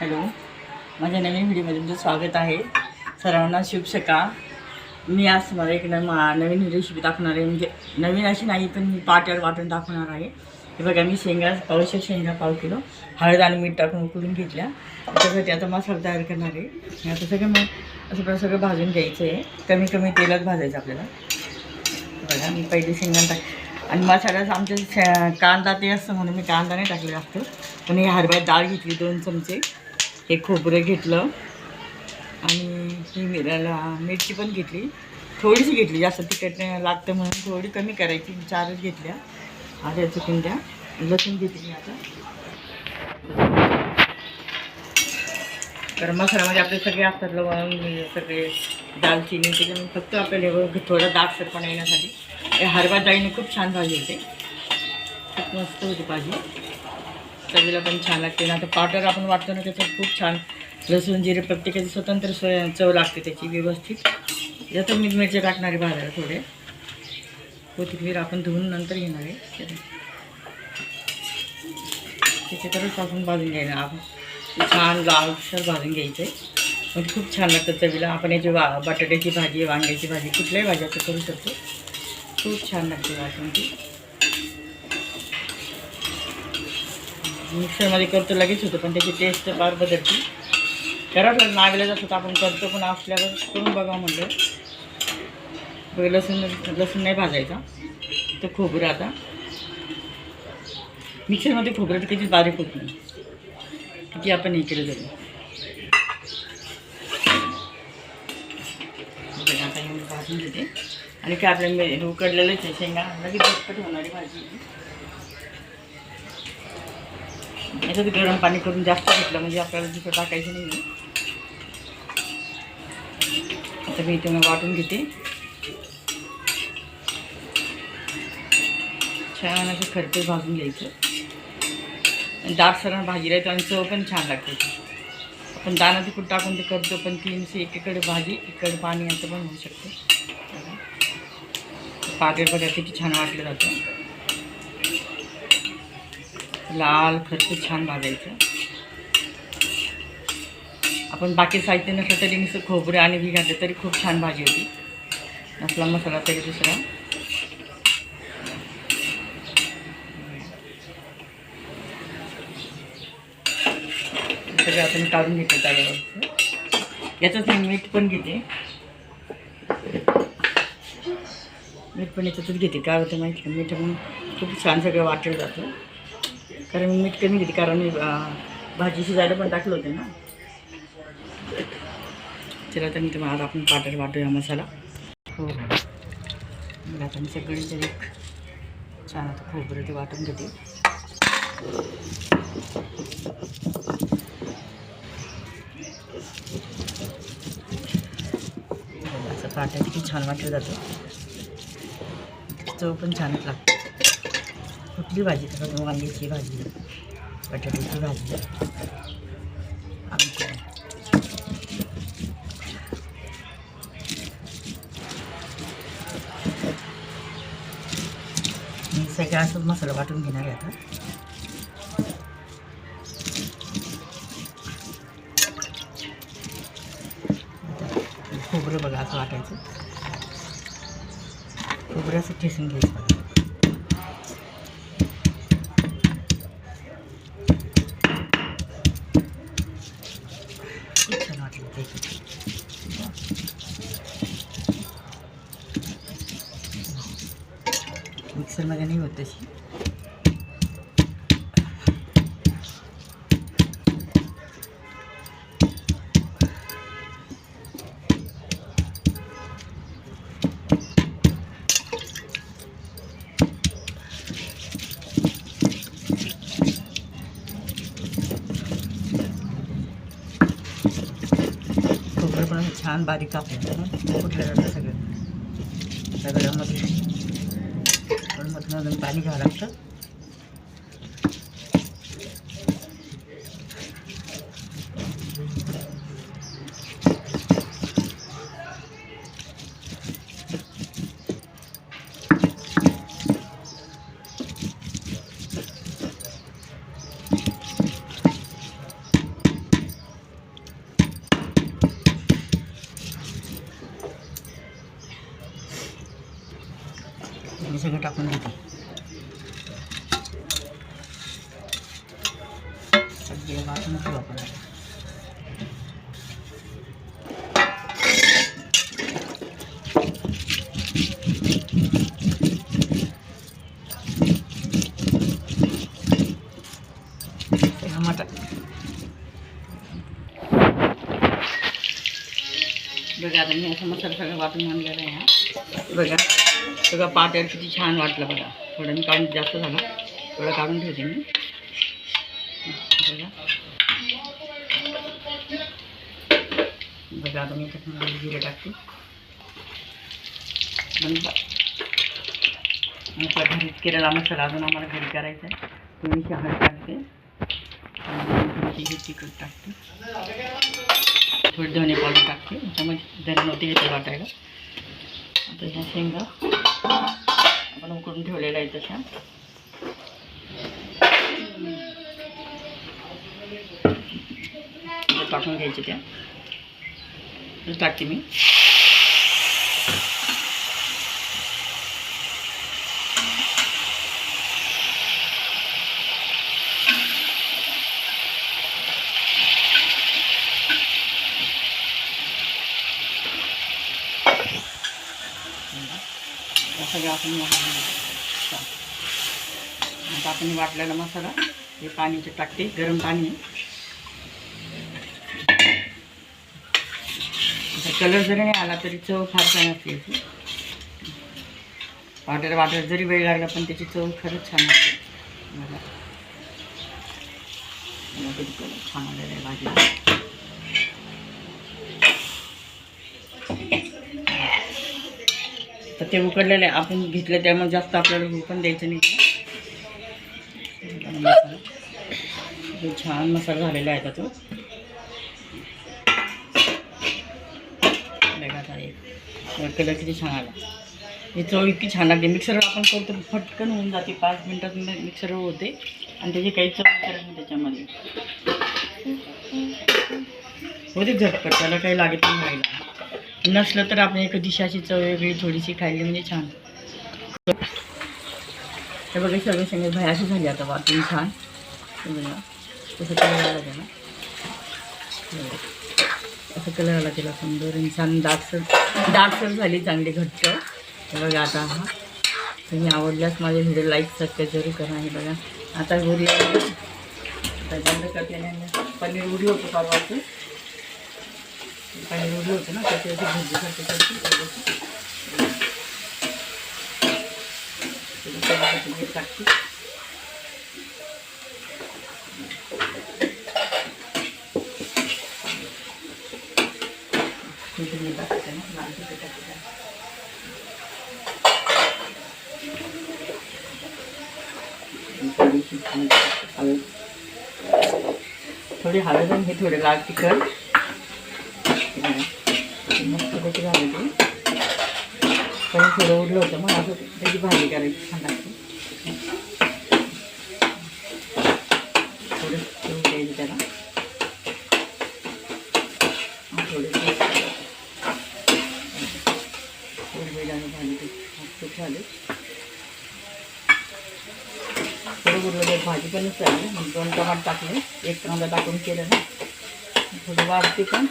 Hello. माझ्या नवीन व्हिडिओमध्ये तुमचं स्वागत आहे. सर्वांना शुभ शका मी आज तुम्हाला एक नव नवीन रेसिपी दाखवणार आहे. म्हणजे नवीन अशी नाही पण मी पाट्यावर वाटून दाखवणार आहे. हे बघा मी शेंगा पावशे शेंगा पाव किलो हळद आणि मीठ टाकून उकळून घेतल्या. त्याच्यासाठी आता मसाला तयार करणार आहे. आता सगळं मग असं पण सगळं भाजून घ्यायचं आहे कमी कमी तेलात भाजायचं आपल्याला. बघा मी पहिले शेंगा टाक आणि मसाल्याचं आमच्या कांदा ते असतं म्हणून मी कांदा नाही टाकलेला असतो. पण हे हरभऱ्यात डाळ घेतली दोन चमचे. हे खोबरं घेतलं. आणि ही मिराला मिरची पण घेतली. थोडीशी घेतली जास्त तिखट नाही लागतं म्हणून थोडी कमी करायची. चारच घेतल्या. आल्या चुकून द्या. लसूण घेतली आता. तर मसाल्यामध्ये आपले सगळे असतात लवंग सगळे दालचिनी त्याच्यामुळे फक्त आपल्याला थोडा दाटसरपणा येण्यासाठी. हे हरभरा डाळीने खूप छान भाजी होते. खूप मस्त होती भाजी. चवीला पण छान लागते. ना आता पावडर आपण वाटतो ना त्याच्यात खूप छान लसूण जिरे प्रत्येकाची स्वतंत्र सोय चव लागते त्याची व्यवस्थित. यात मी मिरची टाकणारे भाजायला थोडे. कोथिंबीर आपण धुवून नंतर घेणार आहे. त्याच्यातच आपण भाजून घ्यायला आपण छान लालसर भाजून घ्यायचं आहे म्हणजे खूप छान लागतं चवीला. आपण याची वा बटाट्याची भाजी वांग्याची भाजी कुठल्याही भाजी करू शकतो. खूप छान लागते वाटून ती. मिक्सरमध्ये करतो लगेच होतं पण त्याची टेस्ट फार बदलते. करावं लागलं नावेला जातं आपण करतो पण असल्यावर करून बघा म्हणलं. बघ, लसूण लसूण नाही भाजायचा. तर खोबरं आता. मिक्सरमध्ये खोबरं तर किती बारीक होत नाही. किती आपण हे केलं आता भाजून घेते. आणि काय आपल्या उकडलेलंच आहे शेंगा. लगेच झटपट होणारी भाजी याच्यात गरम पाणी करून जास्त घेतलं म्हणजे आपल्याला दुसरं टाकायचं नाही आता मी इथे मग वाटून घेते. छान असं खरपे भाजून घ्यायचं. आणि दाट सरण भाजी राहतो आणि चव पण छान लागते. आपण दाना तिकट टाकून ते करतो पण ती नुसती एकीकडे भाजी इकडे पाणी असं पण होऊ शकतं. पातेल बघा किती छान वाटलं जातं. लाल खरपूस छान भाजायचं. आपण बाकी साहित्य नसलं तरी नुसतं खोबरं आणि बी घातलं तरी खूप छान भाजी होती. नसला मसाला तरी दुसरा. सगळं आपण काढून घेतो त्याच्यावर याच्यात मी मीठ पण घेते. मीठ पण याच्यातच घेते. काय होतं माहिती का? मीठ म्हणून खूप छान सगळं वाटलं जातं. कारण मी मीठ कमी घेते कारण मी भाजी शिजायला पण टाकलं होतं ना. चला तर मी तुम्हाला आज आपण पाटर वाटूया मसाला. हो. मग आता मी सगळे तरी छान आता खोबरं ते वाटून घेते. असं पाट्या किती छान वाटलं जातं. चव पण छानच लागते. कुठली भाजी? तर वांग्याची भाजी. बटाट्याची भाजी. आमची मी सगळं असं मसाला वाटून घेणार आहे आता. आता खोबरं बघा असं वाटायचं. खोबरं असं ठेसून घ्यायचं मिक्सरमध्ये नाही होत तशी खोबरं पण असं छान बारीक कापून कुठल्या जातं सगळं. सगळ्यामध्ये पण मधून अजून पाणी घ्यावं लागतं सगळं टाकून घेते सगळे वाटून घेऊ आपण टमाटा बघा आता मी असं मसाला सगळं वाटून आणलेला आहे हा बघा सगळं पाट्यावर किती छान वाटलं बघा. थोडं मी काढून जास्त झालं. थोडं काढून ठेवते मी. बघा. बघा आता मी त्याच्यामध्ये जिरे टाकते. बंद घरीच केलेला मसाला अजून आम्हाला घरी करायचा आहे. तुम्ही हळद टाकते. तिखट टाकते. थोडी धने पावडर टाकते. त्याच्यामध्ये धने नव्हते येते वाटायला. आता ह्या शेंगा. आपण उकडून ठेवलेल्या आहेत तशा त्या टाकून घ्यायच्या त्या. दूध टाकते मी. या सगळं आपण आता आपण वाटलेला मसाला हे पाणीचे टाकते गरम पाणी. कलर जरी नाही आला तरी चव फार छान असते याची. वाटेल वाटेल जरी वेळ लागला पण त्याची चव खरंच छान असते. मला छान आलेलं आहे भाजी. ते उकडलेले आपण घेतले त्यामुळे जास्त आपल्याला हे पण द्यायचं नाही. मसाला. छान मसाला झालेला आहे का तो बघा कलर किती छान आला. ही चव इतकी छान लागते. मिक्सरवर आपण करतो फटकन होऊन जाते. पाच मिनटात मिक्सरवर होते. आणि त्याची काही चव करत नाही त्याच्यामध्ये. होते झटपट. त्याला काही लागत नाही व्हायला नसलं तर आपण एक दिशाची चव वेगळी थोडीशी खाल्ली म्हणजे छान. हे बघा सगळे सगळे भयाशी झाली आता वाटून छान. बघा तसं कलर आला त्याला. असं कलर आला त्याला सुंदर आणि छान डार्कसर डार्कसर झाली चांगली घट्ट. हे बघा आता हा. तुम्ही आवडल्यास माझे व्हिडिओ लाईक सबस्क्राईब जरूर करा. हे बघा आता उरले आता बंद करते पनीर उडी होतं परवाचं. पनीर उरलं होतं ना त्याच्यावरती भजी करते करते थोडंसं मीठ टाकते थोडी मीठ टाकते ना लाल तिखट टाकते थोडीशी हळद थोडी हळद आणि हे थोडे लाल तिखट मस्त त्याची झाली ती पण थोडं उरलं होतं. मग असं त्याची भाजी करायची छान लागते थोडं ठेवून द्यायचं त्याला आणि भाजी थोडं उरलं तर भाजी पण चालली. मग दोन टमाट टाकले. एक कांदा टाकून केलं ना. थोडं वाढते पण.